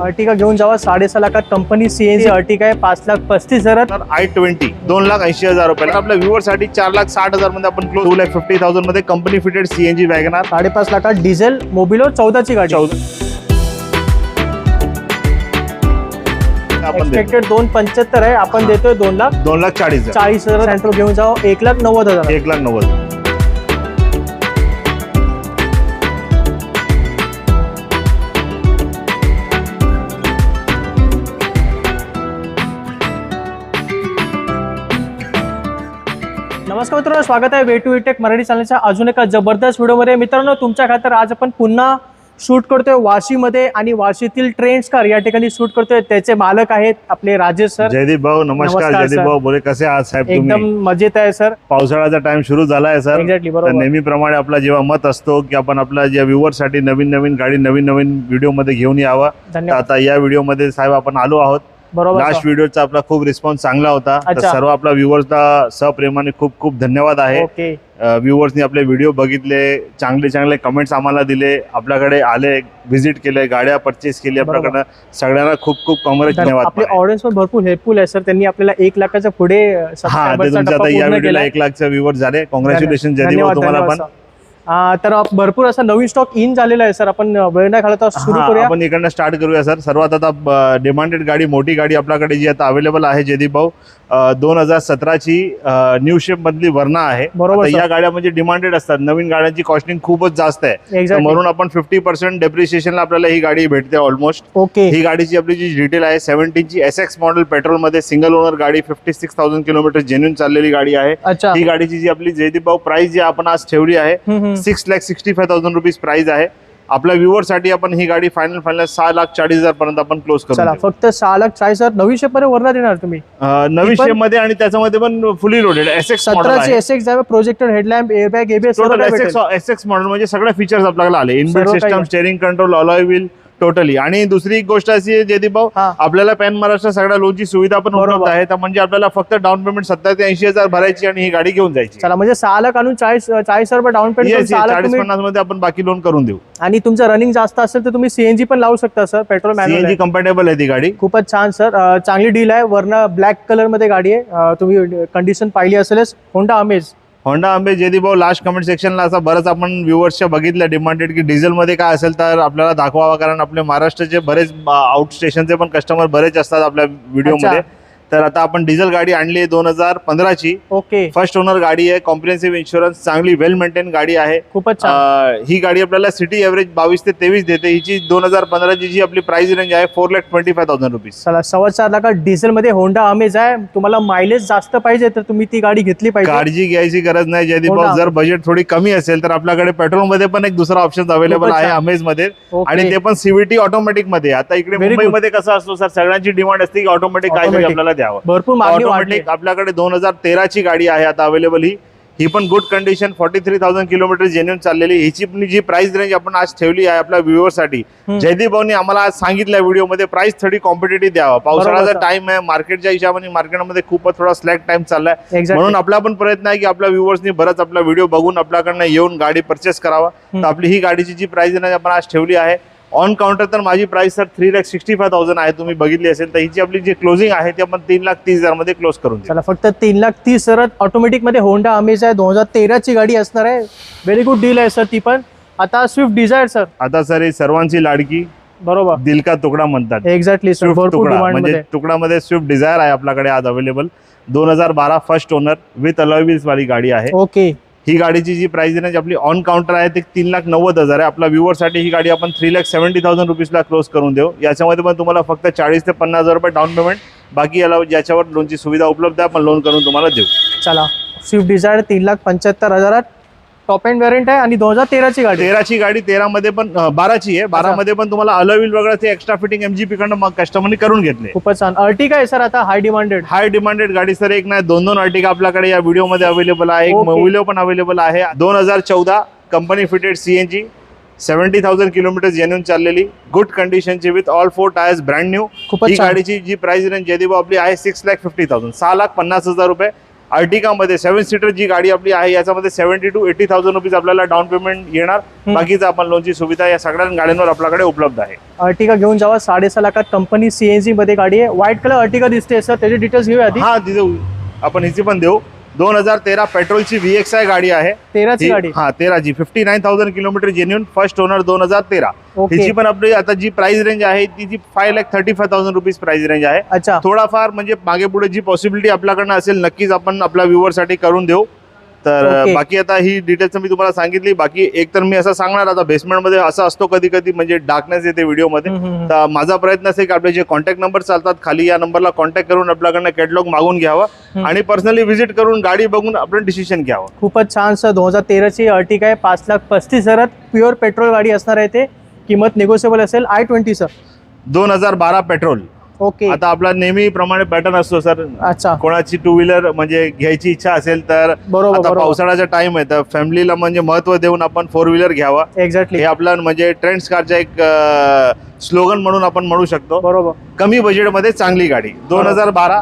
Ertiga घेऊन जावा. साडेसहा लाखात कंपनी सीएनजी अर्टिका आहे. पाच लाख पस्तीस हजारात. आय ट्वेंटी दोन लाख ऐंशी हजार रुपये आपल्या व्ह्युअरसाठी चार लाख साठ हजारमध्ये आपण टू लाख फिफ्टी थाउजंडमध्ये कंपनी फिटेड सीएनजी वॅगनार साडेपाच लाखात डिझेल मोबिलो चौदाची गाडी. एक्सपेक्टेड दोन पंच्याहत्तर आहे. आपण देतोय दोन लाख दोन लाख चाळीस हजार. चाळीस हजार सेंट्रो घेऊन जावं. एक लाख नव्वद हजार. एक लाख नव्वद नमस्कार मित्रांनो स्वागत आहे वे टू टेक मराठी चॅनलच्या अजून एका जबरदस्त व्हिडिओमध्ये. मित्रांनो तुमच्या खातर आज आपण पुन्हा शूट करतोय वाशीमध्ये आणि वाशीतील ट्रेंड्स कार या ठिकाणी शूट करतोय. त्याचे मालक आहेत आपले राजेश सर. जयदीप भाऊ नमस्कार नमस्कार, जयदीप सर. भाऊ बोले कसे आहात साहेब एकदम तुम्ही मजेत आहे सर. पावसाळ्याचा टाइम सुरू झालाय सर. एक्झॅक्टली तर बरोबर. नेहमीप्रमाणे आपला जेव्हा मत असतो की आपण आपल्या ज्या व्ह्युअरसाठी नवीन नवीन गाडी नवीन नवीन व्हिडिओमध्ये घेऊन यावा. तर धन्यवाद. आता या व्हिडिओमध्ये साहेब आपण आलो आहोत. बरोबर लास्ट. व्हिडिओचा आपला खूप रिस्पॉन्स चांगला होता तर अच्छा. सर्व आपल्या व्ह्युअर्सला सप्रेमाने खूप खूप धन्यवाद आहे ओके व्ह्युअर्सनी आपले व्हिडिओ बघितले चांगले चांगले कमेंट्स आम्हाला दिले आपल्याकडे आले व्हिजिट केले गाड्या परचेस केली बरोबर. आपल्याकडनं सगळ्यांना खूप खूप काँग्रेस धन्यवाद आपले ऑडियन्स पण भरपूर हेल्पफुल आहे सर त्यांनी आपल्याला एक लाखाच्या पुढे अ, हा ते subscribers चा तुमच्या टप्पा आता या पूर्ण व्हिडिओला केलाय. एक लाखच्या व्ह्युअर झाले कॉंग्रॅच्युलेशन धन्यवाद भाऊ, तुम्हाला धन्यवाद पण. तर आप- भरपूर असा नवीन स्टॉक इन झालेला आहे सर आपण वेळ नाही घालता सुरू करूया. आपण इकडनं स्टार्ट करूया सर सर्वात आता डिमांडेड गाडी मोठी गाडी आपल्याकडे जी आता अवेलेबल आहे जयदीप भाऊ दोन हजार सतराची न्यू शेप मधली वर्णा आहे. बरोबर. या गाड्या म्हणजे डिमांडेड असतात. नवीन गाड्यांची कॉस्टिंग खूपच जास्त आहे. म्हणून आपण फिफ्टी पर्सेंट डेप्रिशिएशनला आपल्याला ही गाडी भेटते ऑलमोस्ट ओके ही गाडीची आपली जी डिटेल आहे सेव्हन्टीनची एस एक्स मॉडेल पेट्रोलमध्ये सिंगल ओनर गाडी fifty six thousand kilometre genuine चाललेली गाडी आहे. ही गाडीची जी आपली जयदीप भाऊ प्राइस जी आपण आज ठेवली आहे. Six lakh sixty five thousand rupees price आहे. आपल्या व्ह्युअरसाठी आपण ही गाडी फायनल फायनल सहा लाख चाळीस हजार पर्यंत आपण क्लोज करू चला फक्त सहा लाख चाळीस हजार. शेपमध्ये वरला देणार तुम्ही. नवी ती पण- शेपमध्ये आणि त्याच्यामध्ये पण फुली लोडेड एस एक्स आहे. एस एक्स आहे projector headlamp airbag ABS total S X model म्हणजे सगळे फीचर्स आपल्याला आले. इनबिल्ट सर्व काही system. Steering control alloy wheel totally आणि दुसरी एक गोष्ट अशी आहे जयदीप भाऊ हा. आपल्याला पॅन महाराष्ट्र सगळ्या लोनची सुविधा पण उपलब्ध बरोबर. आहे. तर म्हणजे आपल्याला फक्त डाऊन पेमेंट सत्तर ते ऐंशी हजार भरायची आणि ही गाडी घेऊन जायची. चला म्हणजे सहा लाख आणून चाळीस चाळीस हजार रुपये डाऊन पेमेंट Yes, yes, सहा लाख चाळीस तुम्ही पन्नासमध्ये आपण बाकी लोन करून देऊ. आणि तुमचं रनिंग जास्त असेल तर तुम्ही सीएनजी पण लावू शकता sir petrol CNG manual compatible आहे. ती गाडी. खूपच छान सर अ, चांगली डील आहे. वरनं ब्लॅक कलरमध्ये गाडी आहे. अ, तुम्ही कंडिशन पाहिली असेलच. होंडा अमेज होंडा आंबे जयदीप भाऊ लास्ट कमेंट सेक्शनला असं बरंच आपण व्ह्युअर्सच्या बघितलं डिमांडेड की डिझेलमध्ये काय असेल तर आपल्याला दाखवावं कारण आपले महाराष्ट्राचे बरेच आउट स्टेशनचे पण कस्टमर बरेच असतात आपल्या व्हिडिओमध्ये तर आता आपण डिझेल गाडी आणली आहे दोन हजार पंधराची. ओके. फर्स्ट ओनर गाडी आहे कॉम्प्रिहेन्सिव्ह इन्शुरन्स चांगली वेल मेंटेन गाडी आहे. खूपच छान. अं, ही गाडी आपल्याला सिटी एव्हरेज बावीस ते तेवीस देते. हिची दोन हजार पंधराची जी आपली प्राइस रेंज आहे four lakh twenty five thousand rupees चला सव्वा चार लाखात डिझेल मध्ये होंडा अमेज आहे. तुम्हाला मायलेज जास्त पाहिजे तर तुम्ही ती गाडी घेतली पाहिजे. काळजी घ्यायची गरज नाही. जयदीप भाऊ जर बजेट थोडी कमी असेल तर आपल्याकडे पेट्रोलमध्ये पण एक दुसरा ऑप्शन अवेलेबल खूपच आहे छान. अमेजमध्ये. ओके. आणि ते पण सीव्हीटी ऑटोमॅटिकमध्ये. आता इकडे Very good. मुंबईमध्ये कसं असतो सर? सगळ्यांची डिमांड असते की ऑटोमॅटिक Automatic. आपल्याला द्यावं भरपूर मागणी वाढली ऑटोमॅटिक आपल्याकडे दोन हजार तेराची गाडी आहे आता अवेलेबल ही ही पण good condition forty three thousand kilometre genuine चाललेली हिची पण जी प्राइस रेंज आपण आज ठेवली आहे आपल्या व्ह्युअरसाठी हम्म. जयदीप भाऊनी आम्हाला आज सांगितलं व्हिडिओमध्ये प्राइस थोडी कॉम्पिटेटिव्ह द्यावा पावसाळ्याचा. टाइम आहे मार्केटच्या हिशोबाने मार्केटमध्ये खूपच थोडा स्लॅक टाइम चाललाय. म्हणून आपला पण प्रयत्न आहे की आपल्या व्ह्युअर्सनी बरंच आपला व्हिडिओ बघून आपल्याकडनं येऊन गाडी परचेस करावा हम्म. तर आपली ही गाडीची जी प्राइस रेंज आपण आज ठेवली आहे ऑन काउंटर तर माझी price sir three lakh sixty five thousand आहे. तुम्ही बघितली असेल तर हिची आपली जी क्लोजिंग आहे ती आपण तीन लाख तीस हजारमध्ये क्लोज करून. चला फक्त तीन लाख तीस हजार ऑटोमॅटिकमध्ये होंडा अमेज आहे. दोन हजार तेराची गाडी असणार आहे. व्हेरी गुड डील आहे सर ती पण. आता स्विफ्ट डिझायर सर आता सर ही सर्वांची लाडकी बरोबर. दिल का तुकडा म्हणतात. एक्झॅक्टली सर स्विफ्ट म्हणजे मध्ये. तुकडामध्ये स्विफ्ट डिझायर आहे आपल्याकडे आज अवेलेबल दोन हजार बारा फर्स्ट ओनर विथ अलॉयव्हिल्स वाली गाडी आहे. ओके ही गाडीची जी प्राइस रेंज आपली ऑन काउंटर आहे ते तीन लाख नव्वद हजार आहे. आपल्या व्ह्युअर ही गाडी आपण थ्री लाख सेव्हन्टी थाउजंड रुपीजला क्लोज करून देऊ. याच्यामध्ये पण तुम्हाला फक्त चाळीस ते पन्नास हजार रुपये डाऊन पेमेंट बाकी याला ज्याच्यावर लोनची सुविधा उपलब्ध आहे आपण लोन करून तुम्हाला देऊ. चला. स्विफ्ट डिझायर तीन लाख पंच्याहत्तर हजारात टॉप अँड व्हेरियंट आहे आणि दोन हजार तेराची गाडी. तेराची गाडी तेरामध्ये पण अं, बाराची आहे. बारामध्ये पण तुम्हाला अलॉविल वगैरे ते एक्स्ट्रा फिटिंग एमजीपी कडनं मग कस्टमरनी करून घेतले. खूपच छान. अर्टिका आहे सर आता हाय डिमांडेड हाय डिमांडेड गाडी सर एक नाही दोन दोन अर्टिका आपल्याकडे या व्हिडिओमध्ये अवेलेबल आहे. एक. मोविलो पण अवेलेबल आहे. दोन हजार चौदा company fitted CNG seventy thousand kilometre genuine चाललेली. Good कंडिशनची with all four tyres brand new खूपच ही गाडीची जी प्राइस रेंज जयदीप आपली आहे सिक्स लॅक फिफ्टी थाउजंड सहा लाख पन्नास हजार रुपये. अर्टिका मध्ये सेव्हन सीटर जी गाडी आपली आहे याच्यामध्ये seventy two eighty thousand rupees आपल्याला डाऊन पेमेंट येणार. बाकीचं आपण लोनची सुविधा या सगळ्या गाड्यांवर आपल्याकडे उपलब्ध आहे. अर्टिका घेऊन जावा साडेसहा लाखात कंपनी सीएनजी मध्ये गाडी आहे. व्हाईट कलर अर्टिका दिसते सर त्याचे डिटेल्स घेऊया आधी. हा तिथे आपण हिची पण देऊ. दोन हजार तेरा पेट्रोलची व्ही एक्स आय गाडी आहे. तेराची ही- गाडी? हा तेराची. Fifty nine thousand kilometre genuine first owner दोन हजार तेरा. ओके. पण आपली आता जी प्राइस रेंज आहे ती जी five lakh thirty five thousand rupees price range आहे. अच्छा. थोडाफार म्हणजे मागे पुढे जी पॉसिबिलिटी आपल्याकडनं असेल नक्कीच आपण आपल्या व्ह्युअरसाठी करून देऊ. तर. बाकी आता ही डिटेल्स मी तुम्हाला सांगितली. बाकी एक तर मी असं सांगणार आता बेसमेंटमध्ये असं असतो कधी कधी म्हणजे डार्कनेस येते व्हिडिओमध्ये. तर माझा प्रयत्न असेल की आपले जे कॉन्टॅक्ट नंबर चालतात खाली या नंबरला कॉन्टॅक्ट करून आपल्याकडनं कॅटलॉग मागून घ्यावा. आणि पर्सनली व्हिजिट करून गाडी बघून आपण डिसिशन घ्यावं. खूपच छान सर दोन हजार तेराची अर्टिका आहे पाच लाख पस्तीस हजारात प्युअर पेट्रोल गाडी असणार आहे ते. किंमत निगोशिएबल असेल. आय ट्वेंटी सर दोन हजार बारा पेट्रोल ओके. आता आपला नेहमीप्रमाणे पॅटर्न असतो सर. अच्छा. कोणाची टू व्हीलर म्हणजे घ्यायची इच्छा असेल तर बरोबर आता बरोबर. पावसाळ्याचा टाइम आहे तर फॅमिलीला म्हणजे महत्त्व देऊन आपण फोर व्हीलर घ्यावा. एक्झॅक्टली हे आपला म्हणजे ट्रेंड्स कारचा एक स्लोगन म्हणून आपण म्हणू शकतो. बरोबर. कमी बजेटमध्ये चांगली गाडी. दोन हजार बारा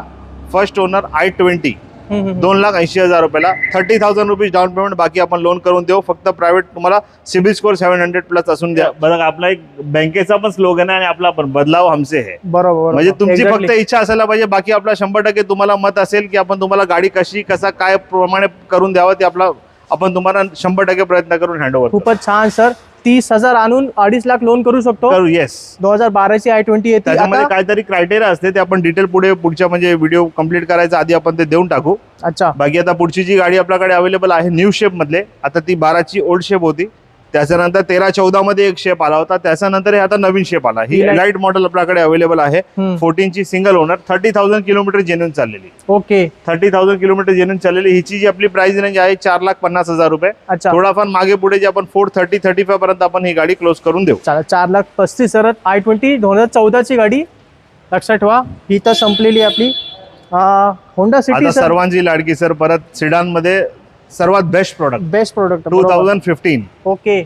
फर्स्ट ओनर आय ट्वेंटी. दोन लाख ऐंशी हजार रुपयाला. Thirty thousand rupees down payment बाकी आपण लोन करून देऊ. फक्त प्रायव्हेट तुम्हाला CIBIL score seven hundred plus असून द्या. बघा आपला एक बँकेचा पण स्लोगन आहे आणि आपला पण बदलाव हमसे है. बरोबर. म्हणजे तुमची. फक्त इच्छा असायला पाहिजे. बाकी आपला शंभर टक्के तुम्हाला मत असेल की आपण तुम्हाला गाडी कशी कसा काय प्रमाणे करून द्यावं ते आपला आपण तुम्हाला शंभर टक्के प्रयत्न करून हँडओव्हर खूपच छान सर तीस हजार आणून अडीच लाख लोन करू शकतो. करू येस दोन हजार बाराची आय ट्वेंटी येते. त्याच्यामध्ये आता काहीतरी क्रायटेरिया असते ते आपण डिटेल पुढे पुढच्या म्हणजे व्हिडिओ कंप्लीट करायचा आधी आपण ते देऊन टाकू. अच्छा. बाकी आता पुढची जी गाडी आपल्याकडे अवेलेबल आहे न्यू शेप मधले आता ती बाराची ओल्ड शेप होती. त्याच्यानंतर तेरा चौदा मध्ये एक शेप आला होता. त्याच्यानंतर हे आता नवीन शेप आला. ही लाइट मॉडेल आपल्याकडे अवेलेबल आहे. हम्म. फोर्टीन ची single owner thirty thousand kilometre genuine चाललेली. Okay. Thirty thousand kilometre genuine चाललेली. हिची जी आपली प्राइस रेंज आहे चार लाख पन्नास हजार रुपये. अच्छा. थोडाफार मागे पुढे जे आपण फोर थर्टी थर्टी फाय पर्यंत आपण ही गाडी क्लोज करून देऊ. चार लाख पस्तीस हजार. आय ट्वेंटी दोन हजार चौदाची गाडी. लक्षात ठेवा. ही तर संपलेली आपली. होंडा सिटी सर सर्वांची लाडकी सर परत सिडानमध्ये सर्वात best product best product two thousand fifteen okay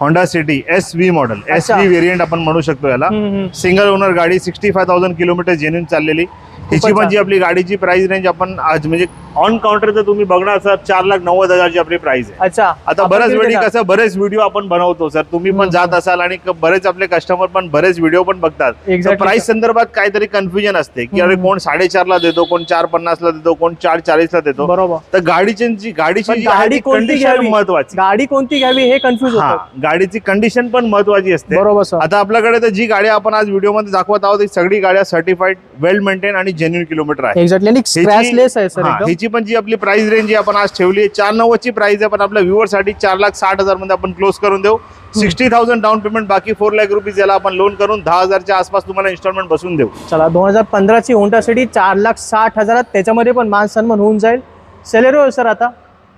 Honda City S V model S. V variant आपण म्हणू शकतो याला. सिंगल ओनर गाडी sixty five thousand kilometre genuine चाललेली. छान. पण जी आपली गाडीची प्राइस रेंज आपण आज म्हणजे ऑन काउंटर जर तुम्ही बघणार सर चार लाख नव्वद हजारची आपली प्राइस आहे. अच्छा आता बऱ्याच वेळी? कसं बरेच व्हिडिओ आपण बनवतो सर तुम्ही पण. जात असाल आणि बरेच आपले कस्टमर पण बरेच व्हिडिओ पण बघतात. प्राइस संदर्भात काहीतरी कन्फ्युजन असते की अरे. कोण साडेचारला देतो कोण चार पन्नासला देतो कोण चार चाळीसला देतो. बरोबर. तर गाडीची गाडीची गाडी कोणती घ्यावी? महत्वाची. गाडी कोणती घ्यावी हे कन्फ्युज गाडीची कंडिशन पण महत्वाची असते. बरोबर आता आपल्याकडे तर जी गाडी आपण आज व्हिडिओमध्ये दाखवत आहोत सगळी गाड्या सर्टिफाईड वेल मेंटेन आणि जेन्युन किलोमीटर आहे. एक्झॅक्टली आणि स्क्रॅचलेस आहे सर हा, हिची पण जी आपली प्राइस रेंज जी आपण आज ठेवली आहे चार नव्वदची प्राइस आहे पण आपल्या व्ह्युअरसाठी चार लाख साठ हजारमध्ये आपण क्लोज करून देऊ. सिक्स्टी थाउजंड डाऊन पेमेंट बाकी फोर लाख रुपीज याला आपण लोन करून दहा हजारच्या आसपास तुम्हाला इन्स्टॉलमेंट बसून देऊ. चला दोन हजार पंधराची होंडा सिटी चार लाख साठ हजारात त्याच्यामध्ये पण मान सन्मान होऊन जाईल. सेलेरो सर आता.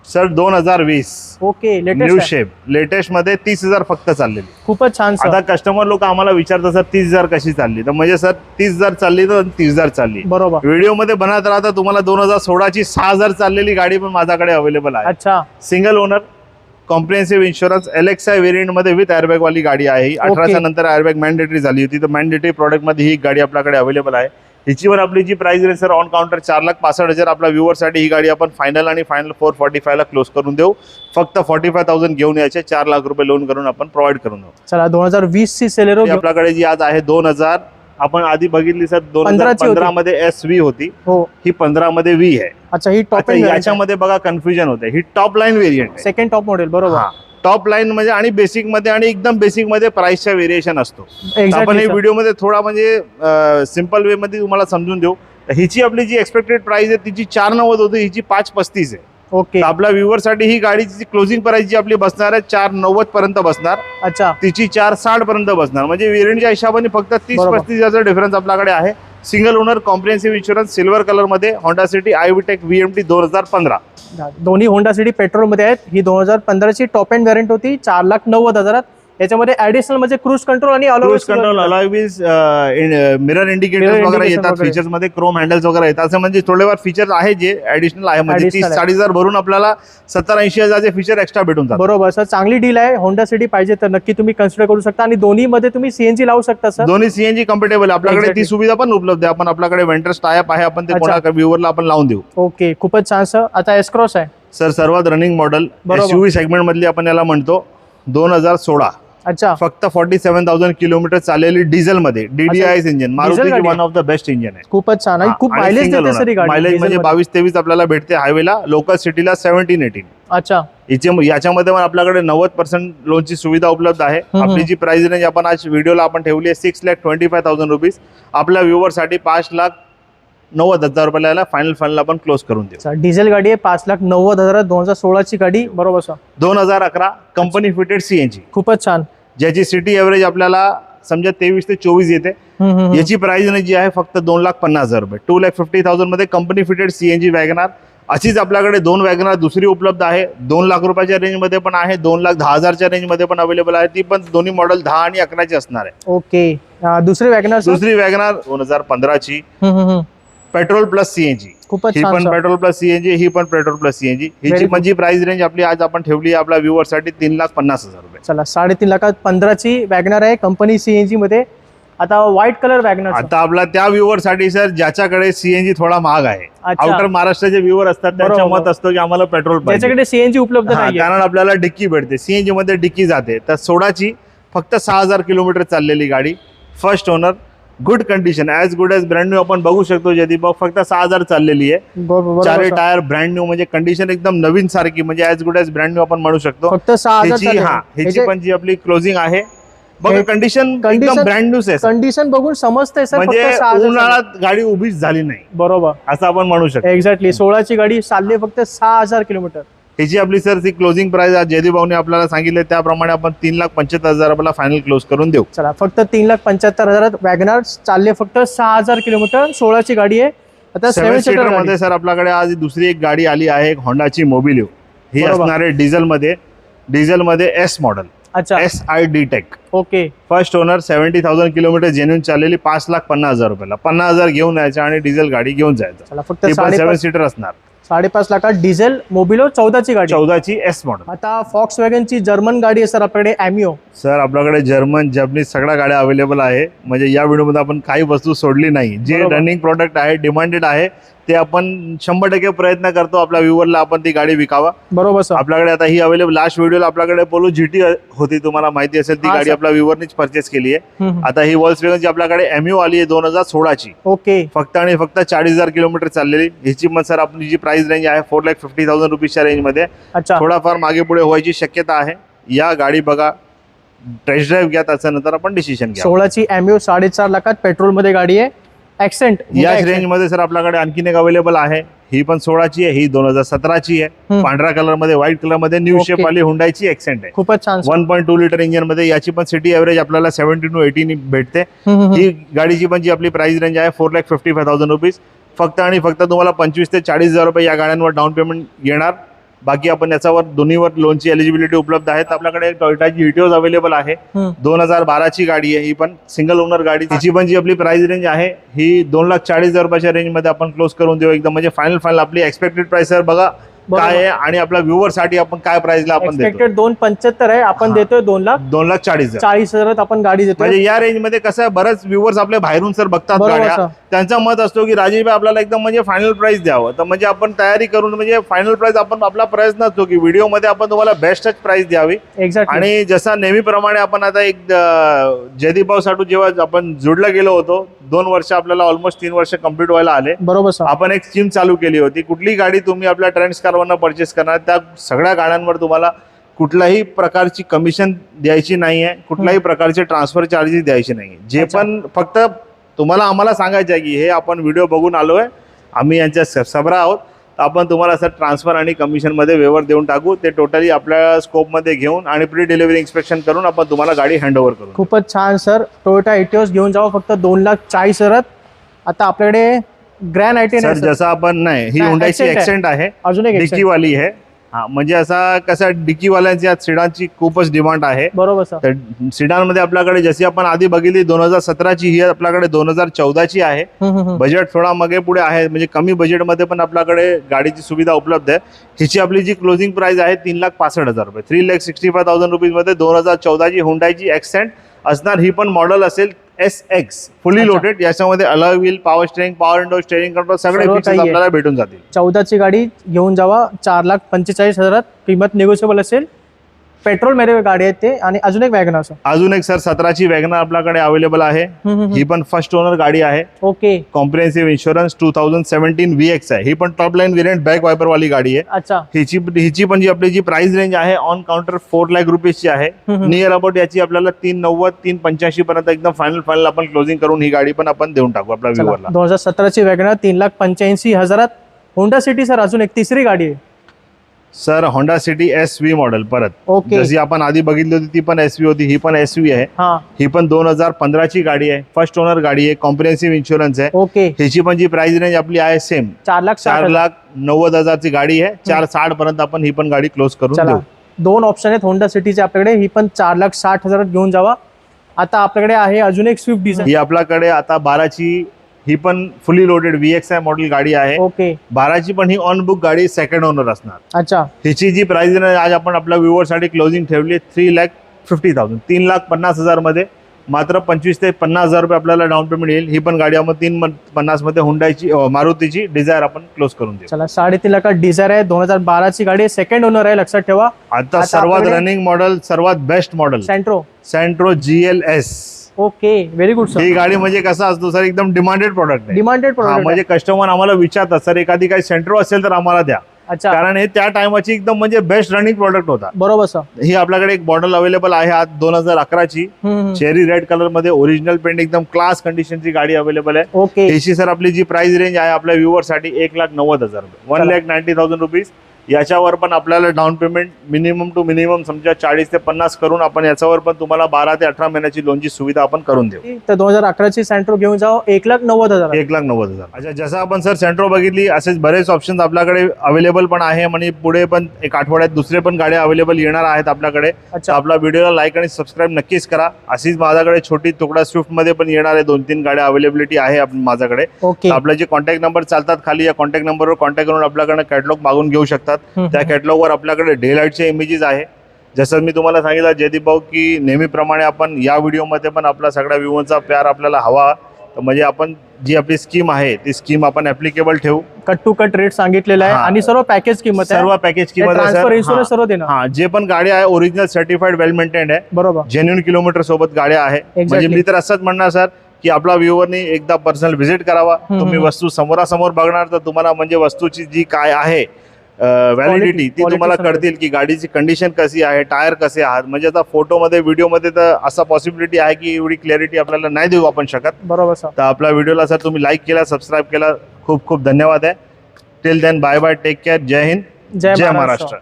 सर दोन हजार वीस. ओके न्यू शेप लेटेस्टमध्ये तीस हजार फक्त चाललेली. खूपच छान आता कस्टमर लोक आम्हाला विचारतात सर तीस हजार कशी चालली? तर म्हणजे सर तीस हजार चालली तर तीस हजार चालली. बरोबर. व्हिडिओमध्ये बनत राहता तुम्हाला दोन हजार सोळाची सहा हजार चाललेली गाडी पण माझ्याकडे अवेलेबल आहे. अच्छा. Single owner comprehensive insurance Alexa व्हेरियंटमध्ये with airbag वाली गाडी आहे. अठराच्या नंतर एअरबॅग मॅन्डेटरी झाली होती. तर मॅन्डेटरी प्रॉडक्टमध्ये ही गाडी आपल्याकडे अवेलेबल आहे. हिची पण आपली जी price range sir on counter चार लाख पासष्ट हजार आपल्या व्ह्युअरसाठी ही गाडी आपण फायनल आणि फायनल फोर फॉर्टी फायला क्लोज करून देऊ. फक्त फॉर्टी फाय थाउजंड घेऊन यायचे चार लाख रुपये लोन करून आपण प्रोव्हाइड करून देऊ. चला दोन हजार वीस ची सेलेरो आपल्याकडे जी आज आहे दोन हजार आपण आधी बघितली सर दोन हजार 15 ची होती. पंधरा मध्ये एस व्ही होती. हो. ही पंधरा मध्ये व्ही आहे. अच्छा ही टॉप याच्यामध्ये बघा कन्फ्युजन होते ही top line variant second top model बरोबर. टॉप लाईन मध्ये आणि बेसिकमध्ये आणि एकदम बेसिकमध्ये प्राइसच्या व्हेरिएशन असतो. आपण हे व्हिडिओमध्ये थोडा म्हणजे सिंपल वे मध्ये तुम्हाला समजून देऊ. हिची आपली जी एक्सपेक्टेड प्राइस आहे तिची चार नव्वद होती हिची पाच पस्तीस आहे. ओके आपल्या व्ह्युअरसाठी ही गाडीची क्लोजिंग प्राइस जी आपली बसणार आहे चार नव्वद पर्यंत बसणार. अच्छा. तिची चार साठ पर्यंत बसणार. म्हणजे वेरियंटच्या हिशोबाने फक्त तीस. पस्तीस हजारचा डिफरन्स आपल्याकडे आहे. Single owner comprehensive insurance silver कलरमध्ये Honda City I VTEC V M T दोन हजार पंधरा. दोन्ही होंडा सिटी पेट्रोलमध्ये आहेत. ही दोन हजार पंधराची टॉप अँड व्हॅरियंट होती. चार लाख नव्वद हजारात याच्यामध्ये ऍडिशनल म्हणजे क्रूज कंट्रोल आणि cruise control alloy wheels mirror indicators वगैरे येतात. फीचर्समध्ये क्रोम हँडल्स वगैरे येतात. असं म्हणजे थोडेफार फीचर आहे जे ऍडिशनल आहे. म्हणजे तीस. चाळीस हजार भरून आपल्याला सत्तर ऐंशी हजारचे फीचर एक्स्ट्रा भेटून जातात. बरोबर सर. चांगली डील आहे. होंडा सिटी पाहिजे तर नक्की तुम्ही कन्सिडर करू शकता. आणि दोन्ही मध्ये तुम्ही सीएनजी लावू शकता सर. दोन्ही सीएनजी कम्फर्टेबल आहे. आपल्याकडे. ती सुविधा पण उपलब्ध आहे. आपण आपल्याकडे वेंटर्स टायप आहे. आपण ते. कोणा व्ह्यूवरला आपण लावून देऊ. ओके खूपच छान सर. आता एसक्रॉस आहे. सर सर्वात रनिंग मॉडेल सेगमेंट मधली आपण याला म्हणतो दोन हजार सोळा. अच्छा. फक्त फॉर्टी सेव्हन थाउजंड किलोमीटर चाललेली डिझेल मध्ये डीडीआयस इंजिन मारुतीची गाडी. One of the best engine आहे. खूपच छान आणि खूप मायलेज देते सर गाडी मायलेज म्हणजे. बावीस तेवीस आपल्याला भेटते हायवेला लोकल सिटीला सेव्हन्टीन एटीन अच्छा. याचे याच्यामध्ये पण आपल्याकडे नव्वद पर्सेंट लोनची सुविधा उपलब्ध आहे. आपली जी प्राइस रेंज आपण आज व्हिडिओला आपण ठेवली आहे six lakh twenty five thousand rupees आपल्या व्ह्युअरसाठी पाच लाख नव्वद हजार रुपयाला फायनल फायनल आपण क्लोज करून देऊ. डिझेल गाडी आहे पाच लाख नव्वद हजार दोन हजार सोळाची गाडी. बरोबर सर दोन हजार अकरा कंपनी फिटेड सीएनजी खूपच छान. ज्याची सिटी एव्हरेज आपल्याला समजा तेवीस ते चोवीस येते. याची प्राइस जी आहे फक्त दोन लाख पन्नास हजार रुपये. टू लॅक फिफ्टी थाउजंडमध्ये कंपनी फिटेड सीएनजी वॅगनार अशीच आपल्याकडे दोन वॅगनार दुसरी उपलब्ध आहे. दोन लाख रुपयाच्या रेंजमध्ये पण आहे. दोन लाख दहा हजारच्या रेंजमध्ये पण अवेलेबल आहे. ती पण दोन्ही मॉडेल दहा आणि अकराची असणार आहे. ओके. दुसरी वॅगनर सर दुसरी वॅगनार दोन हजार पंधराची. पेट्रोल प्लस सीएनजी खूपच ही छान पण सर पेट्रोल प्लस सीएनजी ही पण पेट्रोल प्लस सीएनजी Very हिची good. पण जी प्राइस रेंज आपली आज आपण ठेवली आहे आपल्या व्ह्युअरसाठी तीन लाख पन्नास हजार रुपये. चला साडेतीन लाखात पंधराची वॅगनर आहे कंपनी सीएनजी मध्ये. आता व्हाईट कलर वॅगनर आता आपला त्या व्ह्युअरसाठी सर ज्याच्याकडे सीएनजी थोडा महाग आहे. अच्छा. आउटर महाराष्ट्राचे व्ह्युअर असतात त्यांच्या बरोबर. मत असतो की आम्हाला पेट्रोल पाहिजे. ज्याच्याकडे सीएनजी उपलब्ध हा, नाही कारण आपल्याला डिक्की भेटते. सीएनजी मध्ये डिक्की जाते. तर सोडाची फक्त सहा हजार किलोमीटर चाललेली गाडी first owner good condition as good as brand new आपण बघू शकतो जयदीप फक्त सहा हजार चाललेली आहे. चारही टायर ब्रँड न्यू म्हणजे कंडिशन एकदम नवीन सारखी म्हणजे as good as brand new आपण म्हणू शकतो. फक्त ह्याची हा ह्याची पण जी आपली क्लोजिंग आहे. बघा कंडिशन एकदम ब्रँड न्यूच आहे. कंडिशन बघून समजतंय सर म्हणजे उन्हाळ्यात गाडी उभीच झाली नाही. बरोबर. असं आपण म्हणू शकतो. एक्झॅक्टली सोळाची गाडी चालली फक्त सहा हजार किलोमीटर. ह्याची आपली सर ती क्लोजिंग प्राइस आज जयदीप भाऊने आपल्याला सांगितले त्याप्रमाणे आपण तीन लाख पंच्याहत्तर हजार रुपयाला फायनल क्लोज करून देऊ. चला फक्त तीन लाख पंच्याहत्तर हजारात वॅगनार चालले फक्त सहा हजार किलोमीटर सोळाची गाडी आहे. आता सीटरमध्ये सर आपल्याकडे आज दुसरी एक गाडी आली आहे एक होंडाची मोबिलिओ ही बरोबर. असणार आहे डिझेल मध्ये डिझेल मध्ये एस मॉडेल अच्छा. S I D tech okay. First owner seventy thousand kilometre genuine चाललेली पाच लाख पन्नास हजार रुपयाला. पन्नास हजार घेऊन यायचं आणि डिझेल गाडी घेऊन जायचं. चला फक्त ती पण सेवन साडेपाच सीटर असणार. साडेपाच लाखात डिझेल मोबिलो चौदाची गाडी. चौदाची एस मॉडेल. आता फॉक्स वॅगनची जर्मन गाडी आहे सर आपल्याकडे ॲमिओ सर आपल्याकडे जर्मन जपनीज सगळ्या गाड्या अवेलेबल आहे. म्हणजे या व्हिडिओमध्ये आपण काही वस्तू सोडली नाही. जे. रनिंग प्रोडक्ट आहे डिमांडेड आहे ते आपण शंभर टक्के प्रयत्न करतो आपल्या व्ह्युअरला आपण ती गाडी विकावा. बरोबर सर. आपल्याकडे आता ही अवेलेबल लास्ट व्हिडिओला आपल्याकडे पोलो जीटी होती तुम्हाला माहिती असेल ती हा, गाडी सर. आपल्या व्ह्युअरनीच परचेस केली आहे. हम्म. आता ही वॉल्स ची आपल्याकडे एमयू आली आहे दोन हजार सोळाची. ओके. फक्त आणि फक्त चाळीस हजार किलोमीटर चाललेली. ह्याची मग सर आपली जी प्राइस रेंज आहे फोर लॅक फिफ्टी थाउजंड रुपीजच्या रेंजमध्ये अच्छा. थोडाफार मागे पुढे व्हायची शक्यता आहे. या गाडी बघा टेस्ट ड्राईव्ह घ्या त्याच्यानंतर आपण डिसिजन घ्या. सोळाची ॲमिओ साडेचार लाखात पेट्रोलमध्ये गाडी आहे. ऍक्सेंट याच रेंजमध्ये सर आपल्याकडे आणखीन एक अवेलेबल आहे. ही पण सोळाची आहे ही दोन हजार सतराची आहे. पांढऱ्या कलरमध्ये व्हाईट कलरमध्ये न्यू. शेप वाली हुंडाईची एक्सेंट आहे. खूपच छान. वन पॉईंट टू लिटर इंजिनमध्ये याची पण सिटी एव्हरेज आपल्याला सेव्हन्टी टू एटीन भेटते. ही गाडीची पण जी आपली प्राइस रेंज आहे four lakh fifty five thousand rupees फक्त आणि फक्त तुम्हाला पंचवीस ते चाळीस हजार रुपये या गाड्यांवर डाऊन पेमेंट येणार. बाकी आपण याच्यावर दोन्हीवर लोनची एलिजिबिलिटी उपलब्ध आहे आपल्याकडे टोयोटाची इटिओज अवेलेबल आहे. दोन हजार बाराची गाडी आहे ही पण. सिंगल ओनर गाडी. तिची पण जी आपली प्राइस रेंज आहे ही दोन लाख चाळीस हजार रुपयाच्या रेंजमध्ये आपण क्लोज करून देऊ. एकदम म्हणजे फायनल फायनल आपली एक्सपेक्टेड प्राइस बघा. काय आहे आणि आपल्या व्ह्युअरसाठी आपण काय प्राइसला आपण देतो एक्सपेक्टेड दोन पंच्याहत्तर आहे. आपण हा. देतोय दोन लाख. दोन लाख चाळीस हजार. चाळीस हजारात आपण गाडी देतोय. म्हणजे या रेंजमध्ये कसं आहे बरेच व्ह्युअर्स आपले बाहेरून सर बघतात बरोबर गाड्या. सर. त्यांचा मत असतो की राजेश भाई आपल्याला एकदम म्हणजे फायनल प्राइस द्यावं. तर म्हणजे आपण तयारी करून म्हणजे फायनल प्राइस आपण आपला प्रयत्न असतो की व्हिडिओमध्ये आपण तुम्हाला बेस्टच प्राइस द्यावी. एक्झॅक्टली आणि जसा नेहमीप्रमाणे आपण आता एक अं, जयदीप भाऊ साठू जेव्हा आपण जोडला गेलो होतो दोन वर्ष आपल्याला ऑलमोस्ट तीन वर्ष कंप्लीट व्हायला आले. बरोबर सर. आपण एक स्कीम चालू केली होती. कुठली गाडी तुम्ही आपल्या ट्रेंड्स कारवरनं परचेस करणार. त्या सगळ्या गाड्यांवर तुम्हाला कुठल्याही प्रकारची कमिशन द्यायची नाही आहे कुठल्याही प्रकारचे ट्रान्सफर चार्जेस द्यायचे नाही जे. पण फक्त तुम्हाला आम्हाला सांगायचं आहे की हे आपण व्हिडिओ बघून आलो आहे आम्ही यांच्या सबरा आहोत. तर आपण तुम्हाला सर ट्रान्सफर आणि कमिशनमध्ये व्यवहार देऊन टाकू. ते टोटली आपल्या स्कोपमध्ये घेऊन आणि प्री डिलिव्हरी इन्स्पेक्शन करून आपण तुम्हाला गाडी हँडओव्हर करू खूपच छान सर टोयोटा एटिओस घेऊन जावं. फक्त दोन लाख चाळीस हजारात. आता आपल्याकडे ग्रॅन आयटेन सर. जसं आपण नाही ही आहे. एक्सेंट आहे अजून एक. डिक्कीवाली आहे हा म्हणजे असा कसं डिकीवाल्यांच्या सिडानची खूपच डिमांड आहे बरोबर सर तर सिडानमध्ये आपल्याकडे जशी आपण आधी बघितली दोन हजार सतराची ही आपल्याकडे दोन हजार चौदाची आहे. बजेट थोडा मागे पुढे आहे म्हणजे कमी बजेटमध्ये पण आपल्याकडे गाडीची सुविधा उपलब्ध आहे हिची आपली जी क्लोजिंग प्राइस आहे तीन लाख पासष्ट हजार रुपये three lakh sixty five thousand रुपीजमध्ये दोन हजार चौदाची हुंडाईची एक्सेंट असणार ही पण मॉडेल असेल एस एक्स फुली. लोडेड याच्यामध्ये alloy wheel power steering power window steering control सगळे सर्व फीचर्स काही आहे. आपल्याला भेटून जातील चौदाची गाडी घेऊन जावा चार लाख पंचेचाळीस हजारात किंमत निगोशिएबल असेल पेट्रोलमध्ये गाडी आहे ते. आणि अजून एक वॅगन असं. अजून एक सर सतराची वॅगनर आपल्याकडे अवेलेबल आहे. ही पण फर्स्ट ओनर गाडी आहे. Okay. Comprehensive insurance two thousand seventeen V X आहे. ही पण top line variant back wiper वाली गाडी आहे. अच्छा. हिची हिची पण जी आपली जी प्राइस रेंज आहे ऑन काउंटर फोर लाख रुपीजची आहे. नियर अबाउट याची आपल्याला तीन नव्वद तीन पंच्याऐंशी पर्यंत एकदम फायनल फायनल आपण क्लोजिंग करून ही गाडी पण आपण देऊन टाकू आपल्या चला. व्ह्युअरला दोन हजार सतराची वॅगनर तीन लाख पंच्याऐंशी हजारात होंडा सिटी सर अजून एक तिसरी गाडी आहे. Sir Honda City S V model परत. ओके जशी आपण आधी बघितली होती ती पण एस व्ही होती ही पण एस व्ही आहे. हा. ही पण दोन हजार पंधराची गाडी आहे. फर्स्ट ओनर गाडी आहे कॉम्प्रिहेन्सिव्ह इन्शुरन्स आहे. ओके हिची पण जी प्राइस रेंज आपली आहे सेम चार लाख चार. लाख नव्वद हजारची गाडी आहे. चार साठ पर्यंत आपण ही पण गाडी क्लोज करून देऊ. दोन ऑप्शन आहेत होंडा सिटीचे आपल्याकडे. ही पण चार लाख साठ हजारात घेऊन जावा. आता आपल्याकडे आहे अजून एक स्विफ्ट डिझायर ही आपल्याकडे आता बाराची ही पण fully loaded V X I model गाडी आहे. ओके बाराची पण ही ऑन बुक गाडी सेकंड ओनर असणार. अच्छा. हिची जी प्राइस आज आपण आपल्या व्ह्युअरसाठी क्लोजिंग ठेवली थ्री लॅक फिफ्टी थाउजंड तीन लाख पन्नास हजारमध्ये. मात्र पंचवीस ते पन्नास हजार रुपये आपल्याला डाऊन पेमेंट येईल. ही पण गाडी आपण तीन पन्नासमध्ये हुंडाईची अं, मारुतीची डिझायर आपण क्लोज करून देऊ. चला साडेतीन लाखात डिझायर आहे. दोन हजार बाराची गाडी सेकंड ओनर आहे लक्षात ठेवा. आता सर्वात रनिंग मॉडेल सर्वात best model Santro Santro G L S okay very good sir ही गाडी म्हणजे कसं असतो सर एकदम डिमांडेड प्रोडक्ट आहे. डिमांडेड हा, प्रोडक्ट म्हणजे कस्टमर आम्हाला विचारतात सर एखादी काही सेंट्रो असेल तर आम्हाला द्या. अच्छा. कारण हे त्या टायमाची एकदम म्हणजे बेस्ट रनिंग प्रोडक्ट होता. बरोबर सर ही आपल्याकडे एक मॉडेल अवेलेबल आहे आज दोन हजार अकराची. चेरी रेड कलरमध्ये ओरिजिनल पेंट एकदम क्लास कंडिशनची गाडी अवेलेबल आहे. ओके याची सर आपली जी प्राइस रेंज आहे आपल्या व्ह्युअरसाठी एक लाख नव्वद हजार रुपये. वन चला. लॅक नाईन्टी थाउजंड रुपीज याच्यावर पण आपल्याला down payment minimum two minimum समजा चाळीस ते पन्नास करून आपण याच्यावर पण तुम्हाला बारा ते अठरा महिन्याची लोनची सुविधा आपण करून देऊ. तर दोन हजार अकराची सेंट्रो घेऊन जाओ एक लाख नव्वद हजार एक लाख नव्वद हजार. अच्छा जसं आपण सर सेंट्रो बघितली असेच बरेच ऑप्शन आपल्याकडे अवेलेबल पण आहे आणि पुढे पण एक आठवड्यात दुसरे पण गाड्या अवेलेबल येणार आहेत आपल्याकडे. अच्छा. आपला व्हिडिओला लाईक आणि सबस्क्राईब नक्कीच करा. अशीच माझ्याकडे छोटी तुकडा स्विफ्टमध्ये पण येणार आहे दोन तीन गाड्या अवेलेबिलिटी आहे माझ्याकडे. आपले जे कॉन्टॅक्ट नंबर चालतात खाली या कॉन्टॅक्ट नंबरवर कॉन्टॅक्ट करून आपल्याकडे कॅटलॉग मागून घेऊ शकतात हम्म, त्या कॅटलॉगवर आपल्याकडे डे लाईटचे इमेजेस आहे. जसं मी तुम्हाला सांगितलं जयदीप भाऊ की नेहमीप्रमाणे आपण या व्हिडिओमध्ये पण आपला सगळ्या व्ह्यूवरचा प्यार आपल्याला हवा. तर म्हणजे आपण जी आपली स्कीम आहे ती स्कीम आपण ऍप्लिकेबल ठेवू. कट टू कट रेट सांगितलेला आहे. आणि सर्व पॅकेज किंमत आहे. सर्व पॅकेज किंमत हा. सर्व देणार जे पण गाड्या आहे ओरिजिनल सर्टिफाईड वेल मेंटेन्ड आहे. बरोबर. जेन्युन किलोमीटर सोबत गाड्या आहे. म्हणजे. मी तर असंच म्हणणार सर की आपला व्ह्युअरनी एकदा पर्सनल व्हिजिट करावा. तुम्ही. वस्तू समोरासमोर बघणार तर तुम्हाला म्हणजे वस्तूची जी काय आहे व्हॅलिडिटी ती तुम्हाला. कळतील की गाडीची कंडिशन कशी आहे टायर कसे आहात. म्हणजे आता फोटोमध्ये व्हिडिओमध्ये तर असा पॉसिबिलिटी आहे की एवढी क्लॅरिटी आपल्याला नाही देऊ आपण शकत. बरोबर सर तर आपल्या व्हिडिओला सर तुम्ही लाईक केला सबस्क्राईब केला. खूप खूप धन्यवाद आहे. Till then bye bye take care जय हिंद. जय महाराष्ट्र.